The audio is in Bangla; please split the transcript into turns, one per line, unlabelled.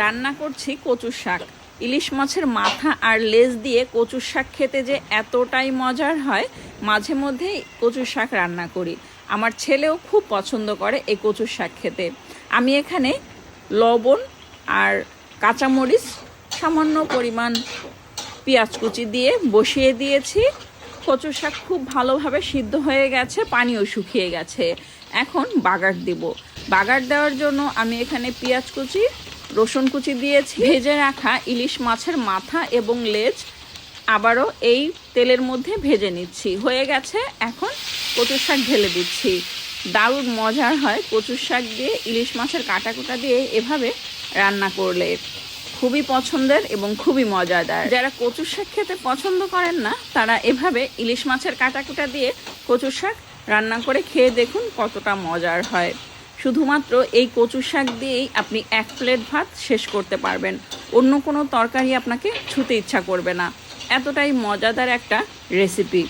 রান্না করছি কচুর শাক। ইলিশ মাছের মাথা আর লেজ দিয়ে কচুর শাক খেতে যে এতটাই মজার হয়, মাঝে মধ্যেই কচুর শাক রান্না করি। আমার ছেলেও খুব পছন্দ করে এই কচুর শাক খেতে। আমি এখানে লবণ আর কাঁচামরিচ সামান্য পরিমাণ পেঁয়াজ কুচি দিয়ে বসিয়ে দিয়েছি। কচুর শাক খুব ভালোভাবে সিদ্ধ হয়ে গেছে, পানিও শুকিয়ে গেছে। এখন বাগার দিব। বাগার দেওয়ার জন্য আমি এখানে পেঁয়াজ কুচি রসুন কুচি দিয়েছি। ভেজে রাখা ইলিশ মাছের মাথা এবং লেজ আবারও এই তেলের মধ্যে ভেজে নিচ্ছি। হয়ে গেছে এখন কচুর শাক ঢেলে দিচ্ছি। দারুণ মজার হয় কচুর শাক দিয়ে, ইলিশ মাছের কাটা কুটা দিয়ে এভাবে রান্না করলে। খুবই পছন্দের এবং খুবই মজাদার। যারা কচুর শাক খেতে পছন্দ করেন না, তারা এভাবে ইলিশ মাছের কাটাকুটা দিয়ে কচুর শাক রান্না করে খেয়ে দেখুন কতটা মজার হয়। শুধুমাত্র এই কচু শাক দিয়েই আপনি এক প্লেট ভাত শেষ করতে পারবেন। অন্য কোনো তরকারি আপনাকে ছুতে ইচ্ছা করবে না। এতটাই মজাদার একটা রেসিপি